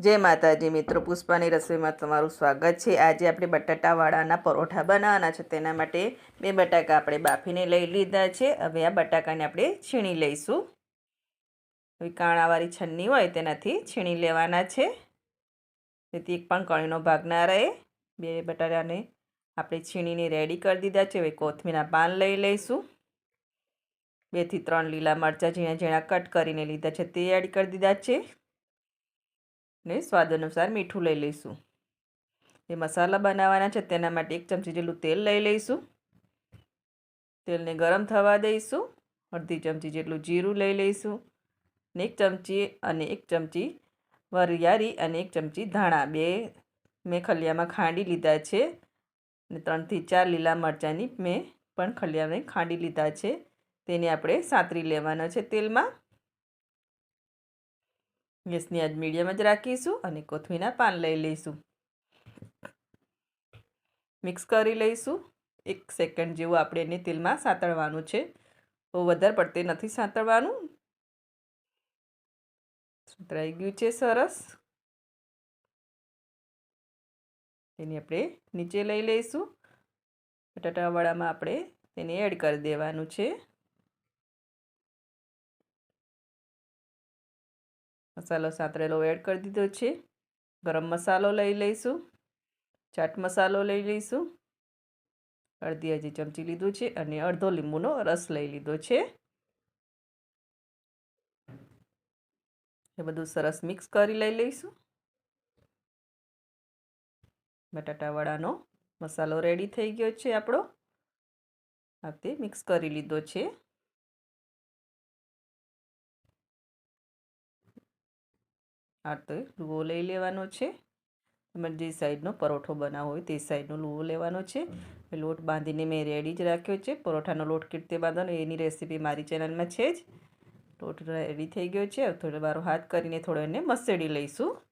જય માતાજી મિત્રો, પુષ્પાની રસોઈમાં તમારું સ્વાગત છે. આજે આપણે બટાટાવાળાના પરોઠા બનાવવાના છે. તેના માટે બે બટાકા આપણે બાફીને લઈ લીધા છે. હવે આ બટાકાને આપણે છીણી લઈશું. હવે કાણાવાળી છન્ની હોય તેનાથી છીણી લેવાના છે. જેથી એક પણ કણીનો ભાગ ના રહે. બે બટાટાને આપણે છીણીને રેડી કરી દીધા છે. હવે કોથમીના પાન લઈ લઈશું. બેથી ત્રણ લીલા મરચાં ઝીણા ઝીણા કટ કરીને લીધા છે. તે એડ કરી દીધા છે. ને સ્વાદ અનુસાર મીઠું લઈ લઈશું. એ મસાલા બનાવવાના છે તેના માટે એક ચમચી જેટલું તેલ લઈ લઈશું. તેલને ગરમ થવા દઈશું. અડધી ચમચી જેટલું જીરું લઈ લઈશું ને એક ચમચી અને એક ચમચી વરિયાળી અને એક ચમચી ધાણા. બે મેં ખલિયામાં ખાંડી લીધા છે ને ત્રણથી ચાર લીલા મરચાંની મેં પણ ખલિયામાં ખાંડી લીધા છે. તેને આપણે સાતરી લેવાના છે તેલમાં. ગેસની આજ મીડિયમ જ રાખીશું અને કોથમીના પાન લઈ લઈશું. મિક્સ કરી લઈશું. એક સેકન્ડ જેવું આપણે એને તેલમાં સાંતળવાનું છે. તો વધારે પડતે નથી સાંતળવાનું. સાતળાઈ ગયું છે સરસ. એને આપણે નીચે લઈ લઈશું. બટાટાવાળામાં આપણે તેને એડ કરી દેવાનું છે. મસાલો સાતરેલો એડ કરી દીધો છે. ગરમ મસાલો લઈ લઈશું. ચાટ મસાલો લઈ લઈશું. અડધી હજી ચમચી લીધું છે અને અડધો લીંબુનો રસ લઈ લીધો છે. એ બધું સરસ મિક્સ કરી લઈ લઈશું. બટાટાવાળાનો મસાલો રેડી થઈ ગયો છે આપણો. આ મિક્સ કરી લીધો છે. આ તો લુવો લઈ લેવાનો છે. તમારે જે સાઈડનો પરોઠો બનાવવો હોય તે સાઈડનો લુવો લેવાનો છે. લોટ બાંધીને મેં રેડી જ રાખ્યો છે. પરોઠાનો લોટ કીટતે બાંધવાનો એની રેસીપી મારી ચેનલમાં છે જ. લોટ રેડી થઈ ગયો છે. થોડો બારો હાથ કરીને થોડો એને મસેડી લઈશું.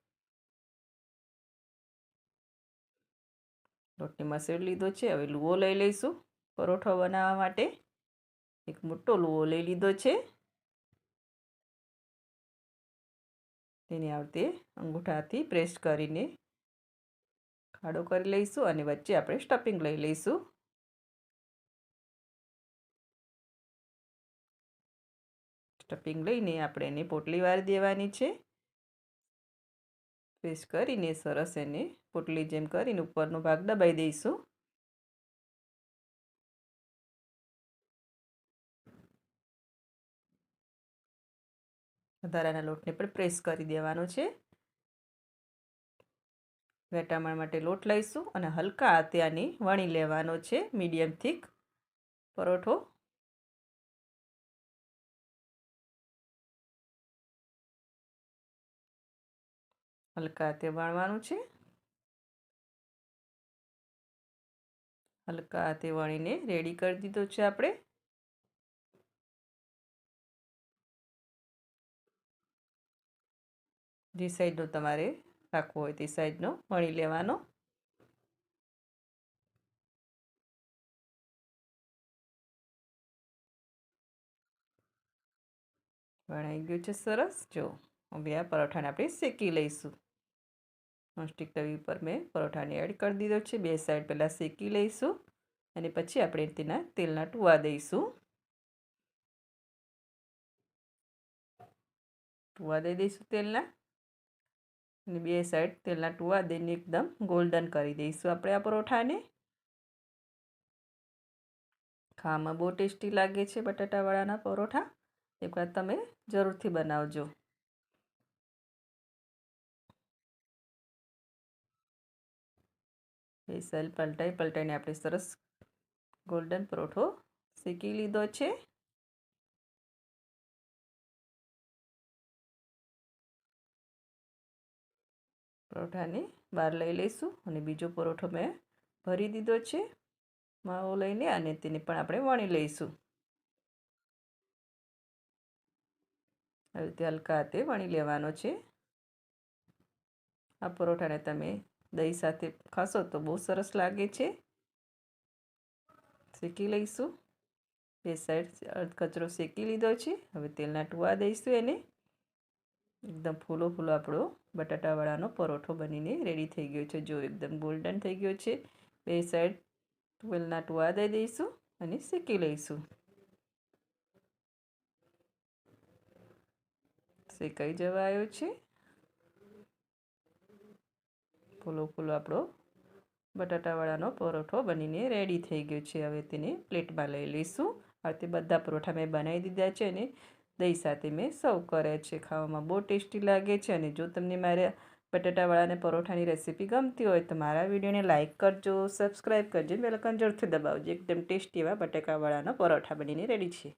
લોટને મસેડી લીધો છે. હવે લુવો લઈ લઈશું પરોઠો બનાવવા માટે. એક મોટો લુવો લઈ લીધો છે. તેને આવતે અંગૂઠાથી પ્રેસ કરીને ખાડો કરી લઈશું અને વચ્ચે આપણે સ્ટફિંગ લઈ લઈશું. સ્ટફિંગ લઈને આપણે એને પોટલી વાળી દેવાની છે. પ્રેસ કરીને સરસ એને પોટલી જેમ કરીને ઉપરનો ભાગ દબાઈ દઈશું. વધારાના લોટને પણ પ્રેસ કરી દેવાનો છે. વેટામણ માટે લોટ લઈશું અને હલકા હાથે આને વણી લેવાનો છે, મીડિયમ થીક પરોઠો. હલકા હાથે વણવાનું છે. હલકા હાથે વણીને રેડી કરી દીધો છે આપણે. જે સાઈડનો તમારે રાખવો હોય તે સાઈડનો વણી લેવાનો. વણાઈ ગયું છે સરસ. જો, હવે આ પરોઠાને આપણે શેકી લઈશું. નોનસ્ટિક તવી ઉપર મેં પરોઠાને એડ કરી દીધો છે. બે સાઈડ પહેલાં શેકી લઈશું અને પછી આપણે તેના તેલના ટુવા દઈશું. ટુવા દઈ દઈશું તેલના. અને બે સાઈડ તેલના ટુવા દઈને એકદમ ગોલ્ડન કરી દઈશું આપણે આ પરોઠાને. ખાવામાં બહુ ટેસ્ટી લાગે છે બટાટાવાળાના પરોઠા. એકવાર તમે જરૂરથી બનાવજો. બે સેલ પલટાઈ પલટાઈને આપણે સરસ ગોલ્ડન પરોઠો શેકી લીધો છે. પરોઠાને બહાર લઈ લઈશું અને બીજો પરોઠો મેં ભરી દીધો છે, માવો લઈને અને તેને પણ આપણે વણી લઈશું. આવી રીતે હલકા હાથે વણી લેવાનો છે. આ પરોઠાને તમે દહીં સાથે ખાશો તો બહુ સરસ લાગે છે. શેકી લઈશું. બે સાઈડ અર્ધ કચરો શેકી લીધો છે. હવે તેલના ટુવા દઈશું એને. એકદમ ફૂલો ફૂલો આપણો બટાટાવાળાનો પરોઠો બનીને રેડી થઈ ગયો છે. જો એકદમ ગોલ્ડન થઈ ગયો છે. બે સાઈડ તુવેલના ટુવા દઈ દઈશું અને શેકી લઈશું. શેકાઈ જવા આવ્યો છે. ફૂલો ફૂલો આપણો બટાટાવાળાનો પરોઠો બનીને રેડી થઈ ગયો છે. હવે તેને પ્લેટમાં લઈ લઈશું. હવે તે બધા પરોઠા મેં બનાવી દીધા છે અને દહીં સાથે મેં સર્વ કર્યા છે. ખાવામાં બહુ ટેસ્ટી લાગે છે અને જો તમને મારે બટાટાવાળાને પરોઠાની રેસીપી ગમતી હોય તો મારા વિડીયોને લાઇક કરજો, સબસ્ક્રાઈબ કરજો બેલકન જરૂરથી દબાવજો. એકદમ ટેસ્ટી એવા બટાકાવાળાનો પરોઠા બનીને રેડી છે.